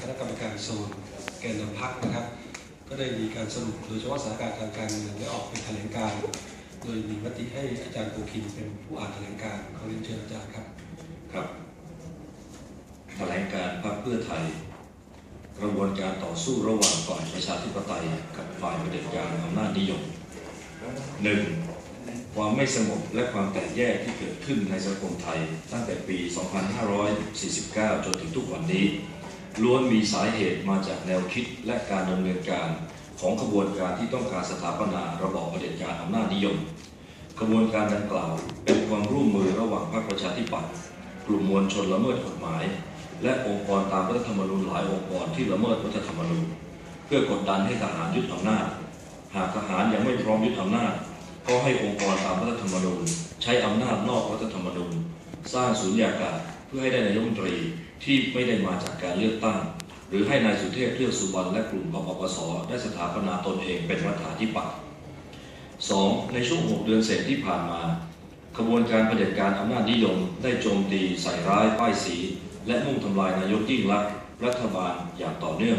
คณะกรรมการโซนแกนนำพักนะครับ ก็ได้มีการสรุปโดยเฉพาะสถานการณ์ทางการเมืองได้ออกเป็นแถลงการ โดยมีมติให้อาจารย์โพคินเป็นผู้อ่านแถลงการขอเรียนเชิญอาจารย์ครับครับแถลงการพรรคเพื่อไทย กระบวนการต่อสู้ระหว่างฝ่ายประชาธิปไตย กับฝ่ายเผด็จการอำนาจนิยมหนึ่งความไม่สงบและความแตกแยกที่เกิดขึ้นในสังคมไทย ตั้งแต่ปี 2549 จนถึงทุกวันนี้ ล้วนมีสาเหตุมาจากแนวคิดและการดำเนินการของขบวนการที่ต้องการสถาปนาระบอบเผด็จการอำนาจนิยมกระบวนการดังกล่าวเป็นความร่วมมือระหว่างพรรคประชาธิปัตย์กลุ่มมวลชนละเมิดกฎหมาย และองค์กรตามรัฐธรรมนูญหลายองค์กรที่ละเมิดรัฐธรรมนูญเพื่อกดดันให้ทหารยึดอำนาจ หากทหารยังไม่พร้อมยึดอำนาจ ก็ให้องค์กรตามรัฐธรรมนูญใช้อำนาจนอกรัฐธรรมนูญ สร้างศูนยากาศเพื่อให้ได้นายกรัฐมนตรี ที่ไม่ได้มาจากการเลือกตั้ง หรือให้นายสุเทพเทือกสุบรรณและกลุ่มกปปสได้สถาปนาตนเองเป็นรัฐาธิปัตย์สองในช่วง 6 เดือนเศษที่ผ่านมาขบวนการเผด็จการอำนาจนิยมได้โจมตีใส่ร้ายป้ายสี และมุ่งทำลายนายกยิ่งลักรัฐบาลอย่างต่อเนื่อง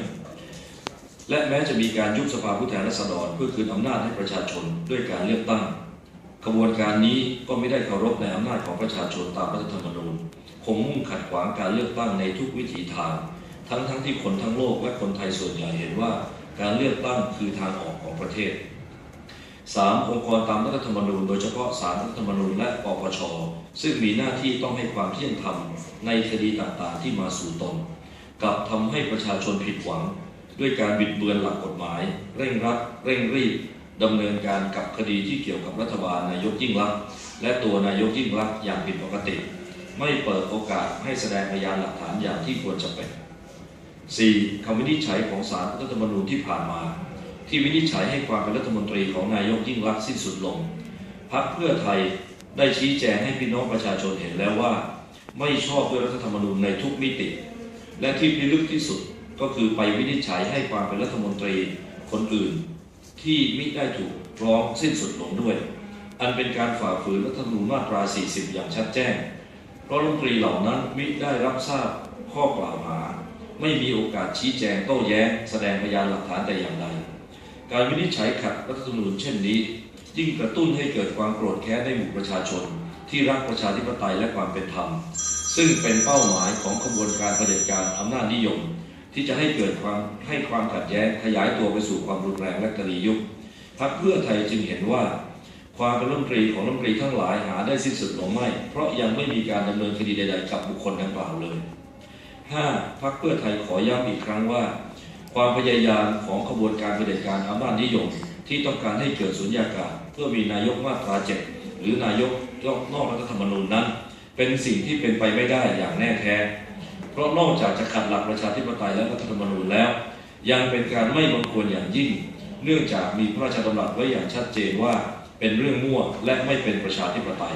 และแม้จะมีการยุบสภาผู้แทนราษฎรเพื่อคืนอำนาจให้ประชาชนด้วยการเลือกตั้ง ขบวนการนี้ก็ไม่ได้เคารพในอำนาจของประชาชนตามรัฐธรรมนูญ คงมุ่งขัดขวางการเลือกตั้งในทุกวิถีทาง ทั้งทั้งที่คนทั้งโลกและคนไทยส่วนใหญ่เห็นว่า การเลือกตั้งคือทางออกของประเทศสามองค์กรตามรัฐธรรมนูญ โดยเฉพาะศาลรัฐธรรมนูญและปปช ซึ่งมีหน้าที่ต้องให้ความเที่ยงธรรมในคดีต่างๆ ที่มาสู่ตนกลับทำให้ประชาชนผิดหวัง ด้วยการบิดเบือนหลักกฎหมาย เร่งรัดเร่งรีบ ดำเนินการกับคดีที่เกี่ยวกับรัฐบาลนายกยิ่งลักษณ์และตัวนายกยิ่งลักษณ์อย่างผิดปกติ ไม่เปิดโอกาสให้แสดงพยานหลักฐานอย่างที่ควรจะเป็น 4. คำวินิจฉัยของศาลรัฐธรรมนูญที่ผ่านมา ที่วินิจฉัยให้ความเป็นรัฐมนตรีของนายกยิ่งรักษณ์สิ้นสุดลงพักเพื่อไทยได้ชี้แจงให้พี่น้องประชาชนเห็นแล้วว่า ไม่ชอบด้วยรัฐธรรมนูญในทุกมิติ และที่พิลึกที่สุดก็คือไปวินิจฉัยให้ความเป็นรัฐมนตรีคนอื่น ที่มิได้ถูกร้องสิ้นสุดลงด้วย อันเป็นการฝ่าฝืนรัฐธรรมนูญมาตรา 40 อย่างชัดแจ้ง เพราะรัฐมนตรีเหล่านั้นมิได้รับทราบข้อกล่าวหา ไม่มีโอกาสชี้แจงโต้แย้ง แสดงพยานหลักฐานแต่อย่างใด การวินิจฉัยขัดรัฐธรรมนูญเช่นนี้ ยิ่งกระตุ้นให้เกิดความโกรธแค้นในหมู่ประชาชน ที่รักประชาธิปไตยและความเป็นธรรม ซึ่งเป็นเป้าหมายของขบวนการเผด็จการอำนาจนิยม ที่จะให้เกิดความให้ความขัดแย้งขยายตัวไปสู่ความรุนแรงและกรียุคพรรคเพื่อไทยจึงเห็นว่า ความเป็นรัฐมนตรีของรัฐมนตรีทั้งหลายหาได้สิ้นสุดลงไม่ เพราะยังไม่มีการดำเนินคดีใด ๆ กับบุคคลดังกล่าวเลย 5. พรรคเพื่อไทยขอย้ำอีกครั้งว่า ความพยายามของขบวนการเผด็จการอำนาจนิยม ที่ต้องการให้เกิดสุญญากาศ เพื่อมีนายกมาตราเจ็ดหรือนายกนอกรัฐธรรมนูญนั้น เป็นสิ่งที่เป็นไปไม่ได้อย่างแน่แท้ เพราะนอกจากจะขัดหลักประชาธิปไตยและรัฐธรรมนูญแล้ว ยังเป็นการไม่บังควรอย่างยิ่ง เนื่องจากมีพระราชดำรัสไว้อย่างชัดเจนว่าเป็นเรื่องมั่วและไม่เป็นประชาธิปไตย